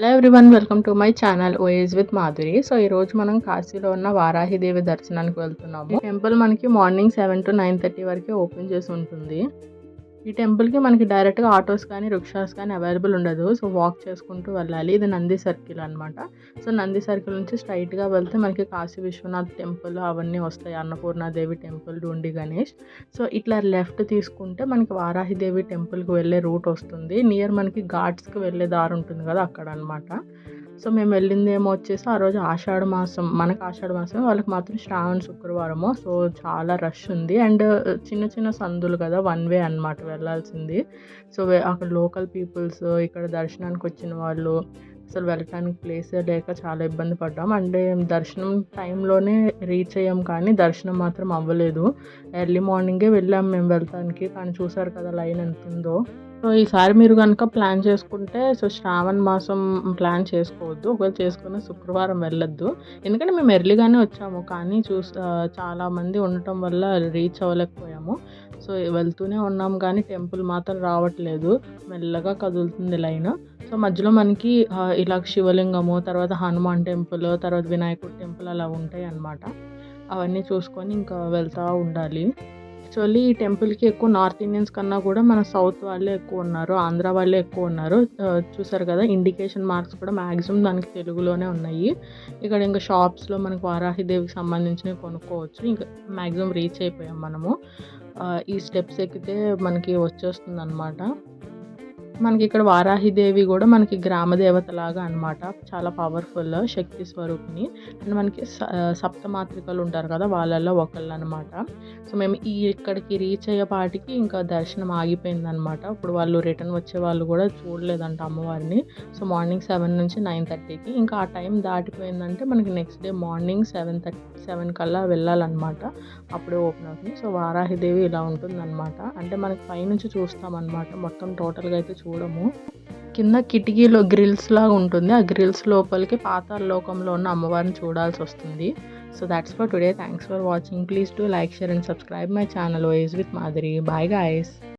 Hello everyone welcome to my channel OS with Madhuri so ఈ రోజు మనం కాశీలో ఉన్న వారాహిదేవి దర్శనానికి వెళ్తున్నాము. టెంపుల్ మనకి morning seven to nine thirty వరకే ఓపెన్ చేసి ఉంటుంది. ఈ టెంపుల్కి మనకి డైరెక్ట్గా ఆటోస్ కానీ రిక్షాస్ కానీ అవైలబుల్ ఉండదు. సో వాక్ చేసుకుంటూ వెళ్ళాలి. ఇది నంది సర్కిల్ అనమాట సో నంది సర్కిల్ నుంచి స్ట్రైట్గా వెళ్తే మనకి కాశీ విశ్వనాథ్ టెంపుల్ అవన్నీ వస్తాయి. అన్నపూర్ణాదేవి టెంపుల్ డూండి గణేష్. సో ఇట్లా లెఫ్ట్ తీసుకుంటే మనకి వారాహిదేవి టెంపుల్కి వెళ్ళే రూట్ వస్తుంది. నియర్ మనకి ఘాట్స్కి వెళ్ళే దారి ఉంటుంది కదా అక్కడ అనమాట సో మేము వెళ్ళింది ఏమో వచ్చేసి ఆ రోజు ఆషాఢ మాసం మనకు ఆషాఢ మాసం వాళ్ళకి మాత్రం శ్రావణ శుక్రవారము. సో చాలా రష్ ఉంది. అండ్ చిన్న చిన్న సందులు కదా వన్ వే అనమాట వెళ్ళాల్సింది. సో అక్కడ లోకల్ పీపుల్స్ ఇక్కడ దర్శనానికి వచ్చిన వాళ్ళు అసలు వెళ్ళటానికి ప్లేస్ లేక చాలా ఇబ్బంది పడ్డాం. అంటే దర్శనం టైంలోనే రీచ్ అయ్యాం కానీ దర్శనం మాత్రం అవ్వలేదు. ఎర్లీ మార్నింగే వెళ్ళాం మేము వెళ్తానికి కానీ చూసారు కదా లైన్ ఎంత ఉందో సో ఈసారి మీరు కనుక ప్లాన్ చేసుకుంటే సో శ్రావణ మాసం ప్లాన్ చేసుకోవద్దు. ఒకవేళ చేసుకున్న శుక్రవారం వెళ్ళొద్దు. ఎందుకంటే మేము ఎర్లీగానే వచ్చాము కానీ చూస్ చాలామంది ఉండటం వల్ల రీచ్ అవ్వలేకపోయాము. సో వెళ్తూనే ఉన్నాం కానీ టెంపుల్ మాత్రం రావట్లేదు. మెల్లగా కదులుతుంది లైన్ సో మధ్యలో మనకి ఇలా శివలింగము తర్వాత హనుమాన్ టెంపుల్ తర్వాత వినాయకుడి టెంపుల్ అలా ఉంటాయి అన్నమాట. అవన్నీ చూసుకొని ఇంకా వెళ్తూ ఉండాలి. యాక్చువల్లీ ఈ టెంపుల్కి ఎక్కువ నార్త్ ఇండియన్స్ కన్నా కూడా మన సౌత్ వాళ్ళే ఎక్కువ ఉన్నారు ఆంధ్ర వాళ్ళే ఎక్కువ ఉన్నారు. చూసారు కదా ఇండికేషన్ మార్క్స్ కూడా మ్యాక్సిమం దానికి తెలుగులోనే ఉన్నాయి. ఇక్కడ ఇంకా షాప్స్లో మనకు వారాహిదేవికి సంబంధించినవి కొనుక్కోవచ్చు. ఇంకా మ్యాక్సిమం రీచ్ అయిపోయాం మనము. ఈ స్టెప్స్ ఎక్కితే మనకి వచ్చేస్తుంది అనమాట మనకి ఇక్కడ వారాహిదేవి కూడా మనకి గ్రామదేవత లాగా అనమాట చాలా పవర్ఫుల్ శక్తి స్వరూపిణి. అండ్ మనకి స- సప్తమాత్రికలు ఉంటారు కదా వాళ్ళల్లో ఒకళ్ళు అనమాట సో మేము ఈ ఇక్కడికి రీచ్ అయ్యేపాటికి ఇంకా దర్శనం ఆగిపోయింది అనమాట ఇప్పుడు వాళ్ళు రిటర్న్ వచ్చే వాళ్ళు కూడా చూడలేదంట అమ్మవారిని. సో మార్నింగ్ సెవెన్ నుంచి నైన్ థర్టీకి ఇంకా ఆ టైం దాటిపోయిందంటే మనకి next day morning seven thirty seven కల్లా వెళ్ళాలన్నమాట. అప్పుడే ఓపెన్ అవుతుంది. సో వారాహిదేవి ఇలా ఉంటుందన్నమాట. అంటే మనకి పైనుంచి చూస్తామన్నమాట. మొత్తం టోటల్గా అయితే చూడము. కింద కిటికీలో గ్రిల్స్ లాగా ఉంటుంది. ఆ గ్రిల్స్ లోపలికి పాతాల లోకంలో ఉన్న అమ్మవారిని చూడాల్సి వస్తుంది. So that's for today thanks for watching please to like share and subscribe my channel wise with Madhuri bye guys